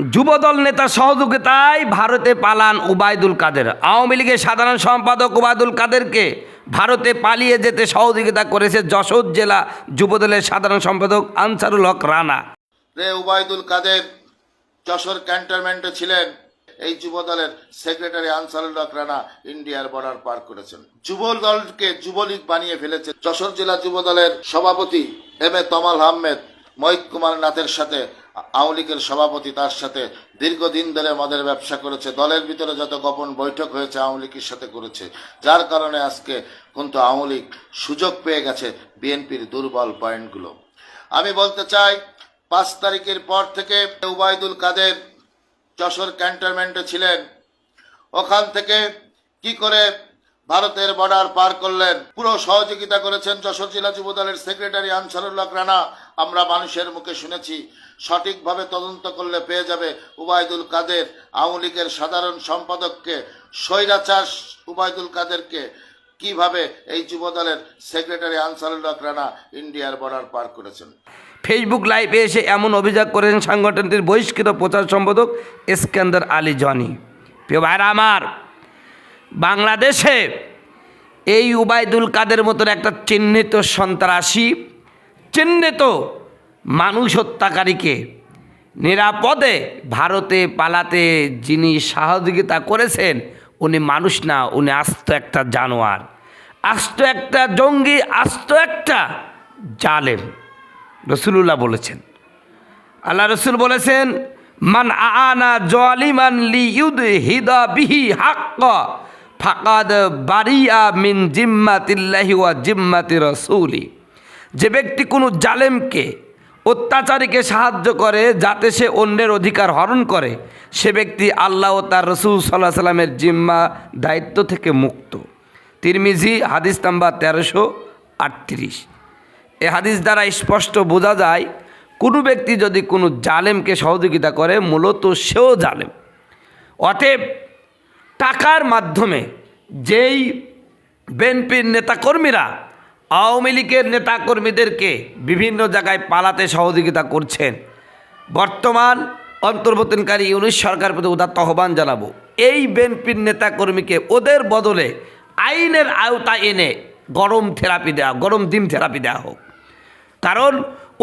যুবদল নেতার সহযোগিতায় ভারতে পালান উবায়দুল কাদের। আওয়ামী লীগের সাধারণ সম্পাদক উবায়দুল কাদেরকে ভারতে পালিয়ে যেতে সহযোগিতা করেছে যশোর জেলা যুবদলের সাধারণ সম্পাদক আনসারুল হক রানা। রে উবায়দুল কাদের যশোর ক্যান্টনমেন্টে ছিলেন, এই যুবদলের সেক্রেটারি আনসারুল হক রানা ইন্ডিয়ার বর্ডার পার করেছেন। যুব দলকে যুবলীগ বানিয়ে ফেলেছে যশোর জেলা যুবদলের সভাপতি এম এ তমাল আহমেদ, মহিত কুমার নাথের সাথে আওয়ামী লীগের সভাপতি তার সাথে দীর্ঘদিন ধরে মদের ব্যবসা করেছে। দলের ভিতরে যত গোপন বৈঠক হয়েছে, আওয়ামী লীগের সাথে করেছে। যার কারণে আজকে কিন্তু আওয়ামী লীগ সুযোগ পেয়ে গেছে বিএনপির দুর্বল পয়েন্টগুলো। আমি বলতে চাই, পাঁচ তারিখের পর থেকে উবায়দুল কাদের যশোর ক্যান্টনমেন্টে ছিলেন। ওখান থেকে কি করে ভারতের বর্ডার পার করলেন? পুরো সহযোগিতা করেছেন যশোর জেলা যুব দলের সেক্রেটারি আনসারুল্লাহ রানা। আমরা মানুষের মুখে শুনেছি, সঠিকভাবে তদন্ত করলে পেয়ে যাবে উবায়দুল কাদের, আওয়ামী লীগের সাধারণ সম্পাদককে, স্বৈরাচার উবায়দুল কাদেরকে। কীভাবে এই যুব দলের সেক্রেটারি আনসারুল্লাহ রানা ইন্ডিয়ার বর্ডার পার করেছেন? ফেসবুক লাইভে এসে এমন অভিযোগ করেছেন সংগঠনটির বহিষ্কৃত প্রচার সম্পাদক ইস্কান্দার আলী জনি। প্রিয় আমার, বাংলাদেশে এই উবায়দুল কাদের মতন একটা চিহ্নিত সন্ত্রাসী চিহ্নিত মানুষ হত্যাকারীকে। নিরাপদে ভারতে পালাতে যিনি সহযোগিতা করেছেন, উনি মানুষ না, উনি আস্ত একটা জানোয়ার। আস্ত একটা জঙ্গি, আস্ত একটা জালেম। রসুলুল্লাহ বলেছেন। আল্লাহ রসুল বলেছেন, মান আনা জলিমান লি ইউদ হিদা বিহি হাক্ক, ফাকাদ বারিয়া মিন জিম্মাতিল্লাহি ওয়া জিম্মাতি রসুলি। যে ব্যক্তি কোনো জালেমকে অত্যাচারীকে সাহায্য করে যাতে সে অন্যের অধিকার হরণ করে, সে ব্যক্তি আল্লাহ ও তার রসুল সাল্লাহ সাল্লামের জিম্মা দায়িত্ব থেকে মুক্ত। তিরমিজি হাদিস নাম্বার তেরোশো আটত্রিশ। এ হাদিস দ্বারা স্পষ্ট বোঝা যায়, কোনো ব্যক্তি যদি কোনো জালেমকে সহযোগিতা করে, মূলত সেও জালেম। অতএব টাকার মাধ্যমে যেই বিএনপির নেতাকর্মীরা আওয়ামী লীগের নেতাকর্মীদেরকে বিভিন্ন জায়গায় পালাতে সহযোগিতা করছেন। বর্তমান অন্তর্বর্তীকারী ইউনিশ সরকার প্রতি উদাত্ত আহ্বান জানাব। এই বিএনপির নেতাকর্মীকে ওদের বদলে আইনের আওতায় এনে গরম থেরাপি দেওয়া গরম ডিম থেরাপি দেওয়া হোক। কারণ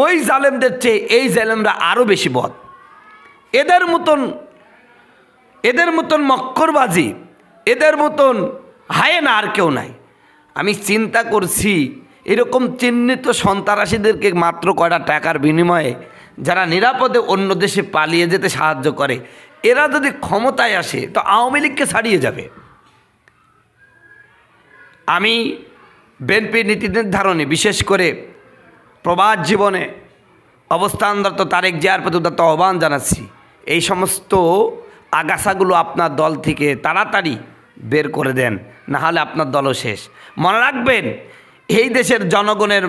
ওই জালেমদের চেয়ে এই জালেমরা আরও বেশি বদ। এদের মতন এদের মতন মক্করবাজি, এদের মতন হায়েনা আর কেউ নাই। আমি চিন্তা করছি, এরকম চিহ্নিত সন্ত্রাসীদেরকে মাত্র কয়টা টাকার বিনিময়ে যারা নিরাপদে অন্য দেশে পালিয়ে যেতে সাহায্য করে, এরা যদি ক্ষমতায় আসে, তো আওয়ামী লীগকে ছাড়িয়ে যাবে। আমি বিএনপি নীতি নির্ধারণে বিশেষ করে প্রবাদ জীবনে অবস্থানরত তারেক জিয়ার প্রতি উদাত্ত আহ্বান জানাচ্ছি। এই সমস্ত আগাছাগুলো আপনার দল থেকে তাড়াতাড়ি বের করে দেন না হলে আপনার দলও শেষ। মনে রাখবেন, এই দেশের জনগণের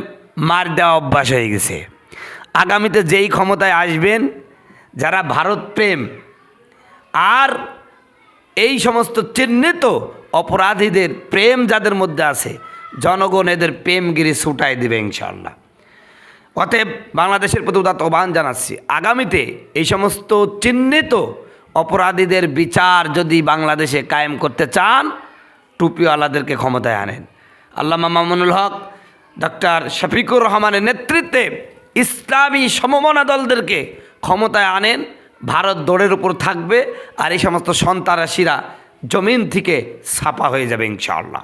মার দেওয়া অভ্যাস হয়ে গেছে। আগামীতে যেই ক্ষমতায় আসবেন, যারা ভারত প্রেম, আর এই সমস্ত চিহ্নিত অপরাধীদের প্রেম যাদের মধ্যে আছে, জনগণ এদের প্রেমগিরি ছুটাই দেবে ইনশাল্লাহ অতএব বাংলাদেশের প্রতি উদাত্ত আহ্বান জানাচ্ছি, আগামীতে এই সমস্ত চিহ্নিত অপরাধীদের বিচার যদি বাংলাদেশে কায়েম করতে চান টুপিওয়ালাদেরকে ক্ষমতায় আনেন। আল্লামা মামুনুল হক ডক্টর শফিকুর রহমানের নেতৃত্বে ইসলামী সমমনা দলদেরকে ক্ষমতায় আনেন। ভারত দৌড়ের উপর থাকবে আর এই সমস্ত সন্তারাশিরা জমিন থেকে ছাপা হয়ে যাবে ইনশাআল্লাহ।